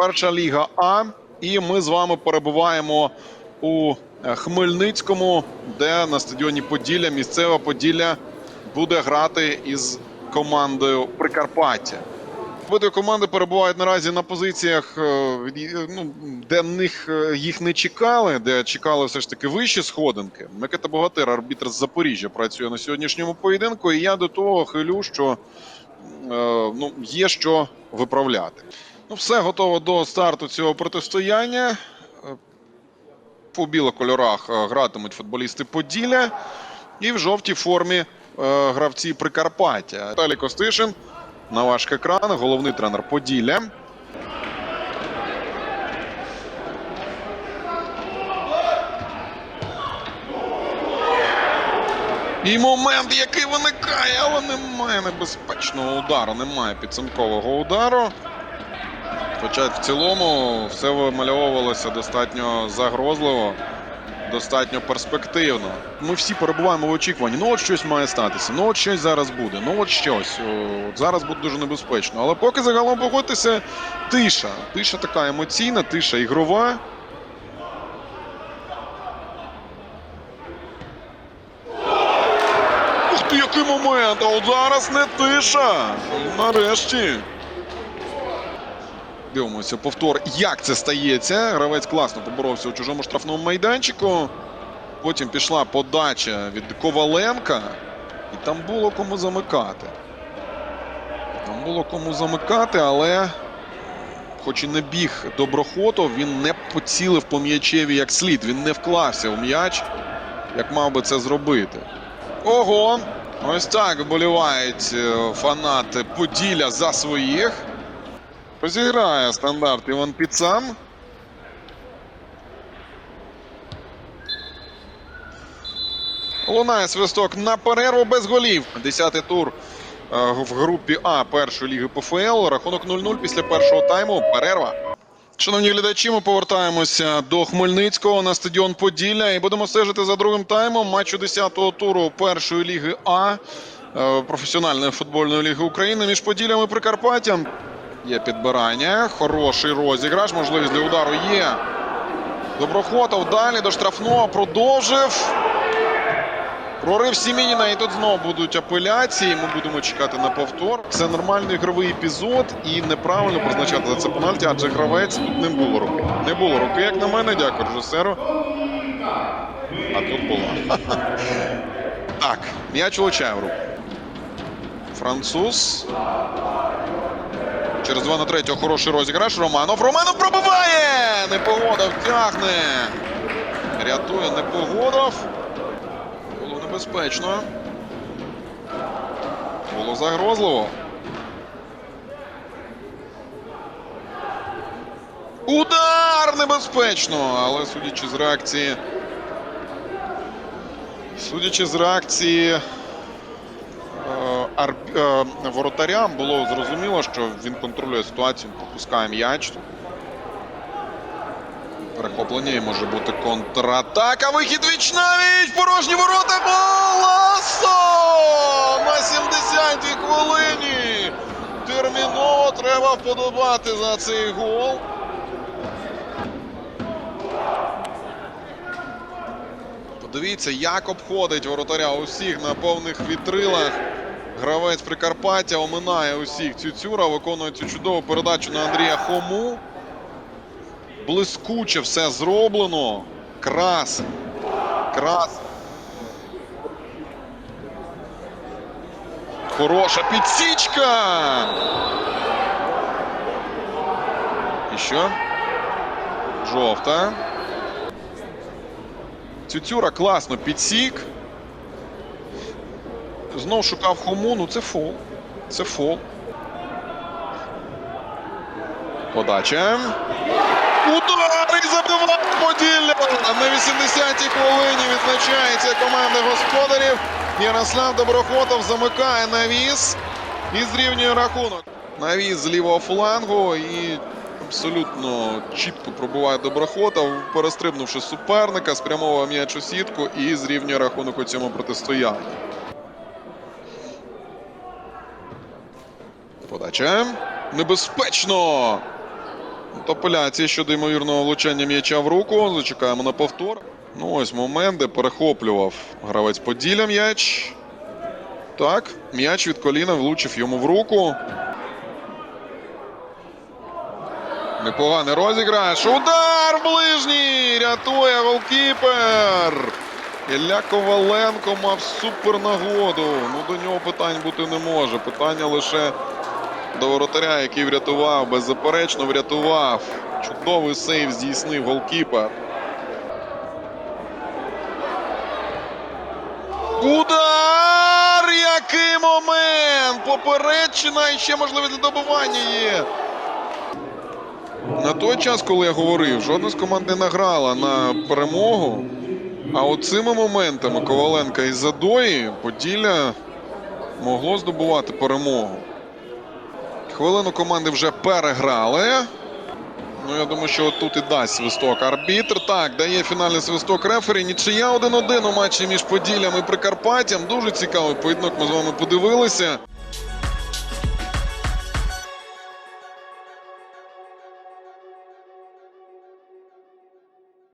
перша ліга А. І ми з вами перебуваємо у е, Хмельницькому, де на стадіоні Поділля місцева Поділля буде грати із командою Прикарпаття. Обидві команди перебувають наразі на позиціях, е, ну, де них е, їх не чекали, де чекали все ж таки вищі сходинки. Микита Богатир, арбітр з Запоріжжя, працює на сьогоднішньому поєдинку. І я до того хилю, що е, ну, є що виправляти. Ну, все готово до старту цього протистояння. Е, У білих кольорах е, гратимуть футболісти Поділля. І в жовтій формі е, гравці Прикарпаття. Віталій Костишин на ваш екран, головний тренер Поділля. І момент, який виникає, але немає небезпечного удару, немає підсумкового удару. Хоча в цілому все вимальовувалося достатньо загрозливо, достатньо перспективно. Ми всі перебуваємо в очікуванні. Ну от щось має статися, ну от щось зараз буде, ну от щось. От зараз буде дуже небезпечно. Але поки загалом погодьтеся, тиша. Тиша така емоційна, тиша ігрова. Ух ти, який момент! А от зараз не тиша. Нарешті. Дивимося повтор, як це стається. Гравець класно поборовся у чужому штрафному майданчику. Потім пішла подача від Коваленка. І там було кому замикати. Там було кому замикати, але, хоч і не біг Доброхотов, він не поцілив по м'ячеві як слід. Він не вклався в м'яч, як мав би це зробити. Ого! Ось так вболівають е, фанати Поділля за своїх. Розіграє стандарт Іван Піцан. Лунає свисток на перерву без голів. Десятий тур е, в групі А першої ліги ПФЛ. Рахунок 0-0 після першого тайму. Перерва. Шановні глядачі, ми повертаємося до Хмельницького на стадіон Поділля і будемо стежити за другим таймом матчу 10-го туру першої ліги А е, професіональної футбольної ліги України між Поділлям і Прикарпаттям. Є підбирання, хороший розіграш, можливість для удару є. Доброхотов далі до штрафного продовжив. Прорив Сімініна і тут знову будуть апеляції. Ми будемо чекати на повтор. Це нормальний ігровий епізод і неправильно призначати за це пенальті, адже гравець тут не було руки. Не було руки, як на мене, дякую режисеру. А тут було. Так, м'яч влучає в руку. Француз. Через 2 на 3 хороший розіграш. Романов. Романов пробиває! Непогодов тягне. Рятує Непогодов. Було небезпечно. Було загрозливо. Удар небезпечно! Але судячи з реакції. Судячи з реакції воротарям, було зрозуміло, що він контролює ситуацію, пропускає м'яч. Перехоплення і може бути контратака. Вихід віч навіть! Порожні ворота! Голасо! На 70-й хвилині! Терміново треба вподобати за цей гол. Подивіться, як обходить воротаря усіх на повних вітрилах. Гравець Прикарпаття оминає усіх. Цюцюра виконує цю чудову передачу на Андрія Хому. Блискуче все зроблено. Красень. Красень. Хороша підсічка. І що? Жовта. Цюцюра класно підсік. Знов шукав Хому. Ну це фол. Це фол. Подача. Удар і забиває Поділля! На 80-й хвилині відзначається команда господарів. Ярослав Доброхотов замикає навіс і зрівнює рахунок. Навіс з лівого флангу і абсолютно чітко пробуває Доброхотов, перестрибнувши суперника, спрямовує м'яч у сітку і зрівнює рахунок у цьому протистоянні. Подача. Небезпечно! Апеляції щодо ймовірного влучання м'яча в руку. Зачекаємо на повтор. Ну, ось момент, де перехоплював гравець Поділля м'яч. Так, м'яч від коліна влучив йому в руку. Непоганий розіграш. Удар ближній! Рятує голкіпер. Ілля Коваленко мав супер нагоду. Ну до нього питань бути не може. Питання лише до воротаря, який врятував, беззаперечно врятував. Чудовий сейв здійснив голкіпер. Удар! Який момент! Попередчина і ще можливість для добування є. На той час, коли я говорив, жодна з команд не награла на перемогу. А оцими моментами Коваленка і Задої Поділля могло здобувати перемогу. Хвилину команди вже переграли. Ну, я думаю, що тут і дасть свисток арбітр. Так, дає фінальний свисток рефері. Нічия 1-1 у матчі між Поділлям і Прикарпаттям. Дуже цікавий поєдинок. Ми з вами подивилися.